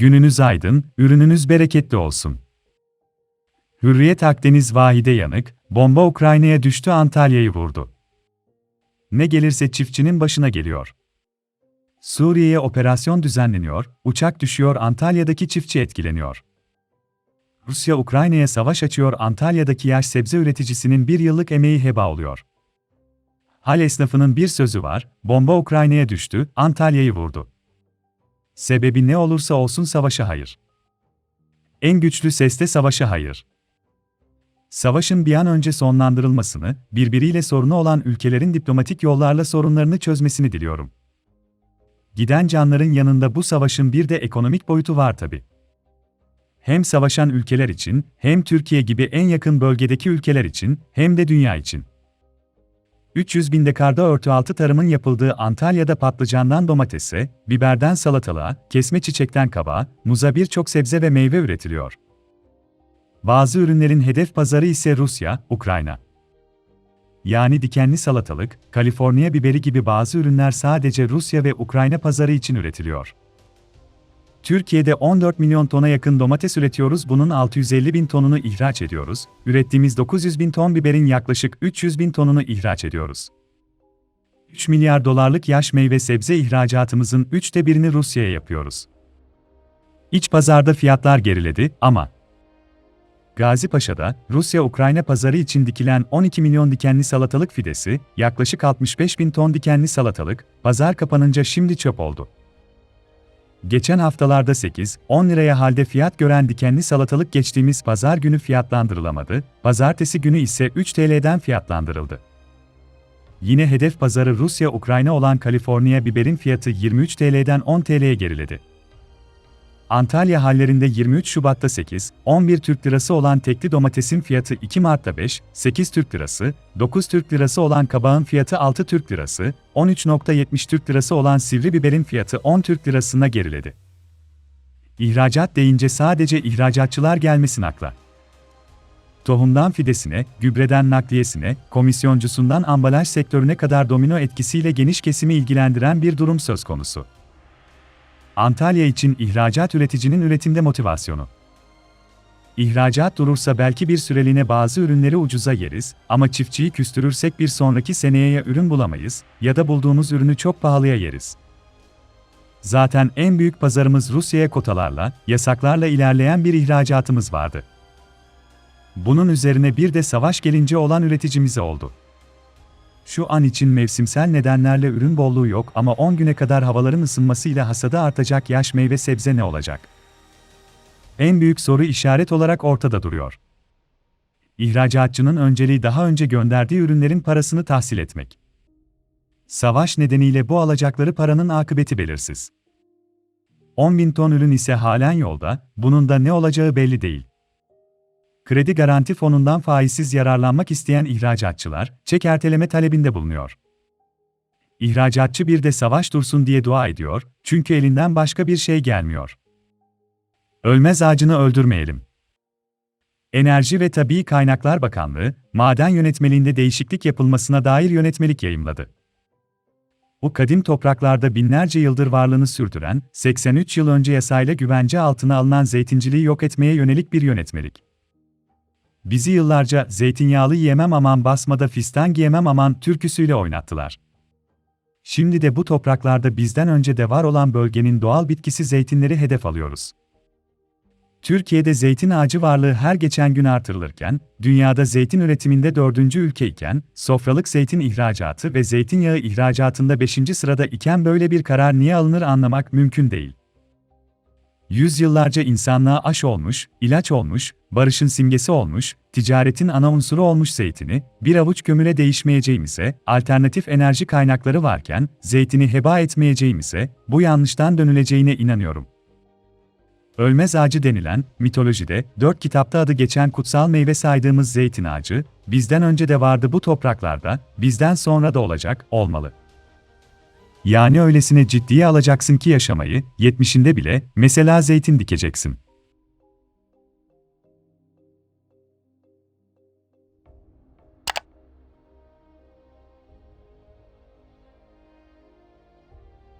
Gününüz aydın, ürününüz bereketli olsun. Hürriyet Akdeniz Vahide Yanık, bomba Ukrayna'ya düştü Antalya'yı vurdu. Ne gelirse çiftçinin başına geliyor. Suriye'ye operasyon düzenleniyor, uçak düşüyor Antalya'daki çiftçi etkileniyor. Rusya Ukrayna'ya savaş açıyor Antalya'daki yaş sebze üreticisinin bir yıllık emeği heba oluyor. Hal esnafının bir sözü var, bomba Ukrayna'ya düştü, Antalya'yı vurdu. Sebebi ne olursa olsun savaşa hayır. En güçlü seste savaşa hayır. Savaşın bir an önce sonlandırılmasını, birbiriyle sorunu olan ülkelerin diplomatik yollarla sorunlarını çözmesini diliyorum. Giden canların yanında bu savaşın bir de ekonomik boyutu var tabi. Hem savaşan ülkeler için, hem Türkiye gibi en yakın bölgedeki ülkeler için, hem de dünya için. 300 bin dekarda örtü altı tarımın yapıldığı Antalya'da patlıcandan domatese, biberden salatalığa, kesme çiçekten kabağa, muza birçok sebze ve meyve üretiliyor. Bazı ürünlerin hedef pazarı ise Rusya, Ukrayna. Yani dikenli salatalık, Kaliforniya biberi gibi bazı ürünler sadece Rusya ve Ukrayna pazarı için üretiliyor. Türkiye'de 14 milyon tona yakın domates üretiyoruz, bunun 650 bin tonunu ihraç ediyoruz. Ürettiğimiz 900 bin ton biberin yaklaşık 300 bin tonunu ihraç ediyoruz. 3 milyar dolarlık yaş meyve sebze ihracatımızın üçte birini Rusya'ya yapıyoruz. İç pazarda fiyatlar geriledi ama Gazi Paşa'da, Rusya-Ukrayna pazarı için dikilen 12 milyon dikenli salatalık fidesi, yaklaşık 65 bin ton dikenli salatalık, pazar kapanınca şimdi çöp oldu. Geçen haftalarda 8-10 liraya halde fiyat gören dikenli salatalık geçtiğimiz pazar günü fiyatlandırılamadı, pazartesi günü ise 3 TL'den fiyatlandırıldı. Yine hedef pazarı Rusya-Ukrayna olan Kaliforniya biberin fiyatı 23 TL'den 10 TL'ye geriledi. Antalya hallerinde 23 Şubat'ta 8, 11 Türk Lirası olan tekli domatesin fiyatı 2 Mart'ta 5, 8 Türk Lirası, 9 Türk Lirası olan kabağın fiyatı 6 Türk Lirası, 13.70 Türk Lirası olan sivri biberin fiyatı 10 Türk Lirasına geriledi. İhracat deyince sadece ihracatçılar gelmesin akla. Tohumdan fidesine, gübreden nakliyesine, komisyoncusundan ambalaj sektörüne kadar domino etkisiyle geniş kesimi ilgilendiren bir durum söz konusu. Antalya için ihracat üreticinin üretimde motivasyonu. İhracat durursa belki bir süreliğine bazı ürünleri ucuza yeriz ama çiftçiyi küstürürsek bir sonraki seneye ya ürün bulamayız ya da bulduğumuz ürünü çok pahalıya yeriz. Zaten en büyük pazarımız Rusya'ya kotalarla, yasaklarla ilerleyen bir ihracatımız vardı. Bunun üzerine bir de savaş gelince olan üreticimiz oldu. Şu an için mevsimsel nedenlerle ürün bolluğu yok ama 10 güne kadar havaların ısınmasıyla hasadı artacak yaş meyve sebze ne olacak? En büyük soru işaret olarak ortada duruyor. İhracatçının önceliği daha önce gönderdiği ürünlerin parasını tahsil etmek. Savaş nedeniyle bu alacakları paranın akıbeti belirsiz. 10 bin ton ürün ise halen yolda, bunun da ne olacağı belli değil. Kredi Garanti Fonu'ndan faizsiz yararlanmak isteyen ihracatçılar, çek erteleme talebinde bulunuyor. İhracatçı bir de savaş dursun diye dua ediyor, çünkü elinden başka bir şey gelmiyor. Ölmez ağacını öldürmeyelim. Enerji ve Tabii Kaynaklar Bakanlığı, maden yönetmeliğinde değişiklik yapılmasına dair yönetmelik yayımladı. Bu kadim topraklarda binlerce yıldır varlığını sürdüren, 83 yıl önce yasayla güvence altına alınan zeytinciliği yok etmeye yönelik bir yönetmelik. Bizi yıllarca zeytinyağlı yemem aman basmada fistan giyemem aman türküsüyle oynattılar. Şimdi de bu topraklarda bizden önce de var olan bölgenin doğal bitkisi zeytinleri hedef alıyoruz. Türkiye'de zeytin ağacı varlığı her geçen gün artırılırken, dünyada zeytin üretiminde dördüncü ülke iken, sofralık zeytin ihracatı ve zeytinyağı ihracatında beşinci sırada iken böyle bir karar niye alınır anlamak mümkün değil. Yüzyıllarca insanlığa aş olmuş, ilaç olmuş, barışın simgesi olmuş, ticaretin ana unsuru olmuş zeytini, bir avuç kömüre değişmeyeceğimize, alternatif enerji kaynakları varken, zeytini heba etmeyeceğimize, bu yanlıştan dönüleceğine inanıyorum. Ölmez ağacı denilen, mitolojide, dört kitapta adı geçen kutsal meyve saydığımız zeytin ağacı, bizden önce de vardı bu topraklarda, bizden sonra da olacak, olmalı. Yani öylesine ciddiye alacaksın ki yaşamayı, yetmişinde bile, mesela zeytin dikeceksin.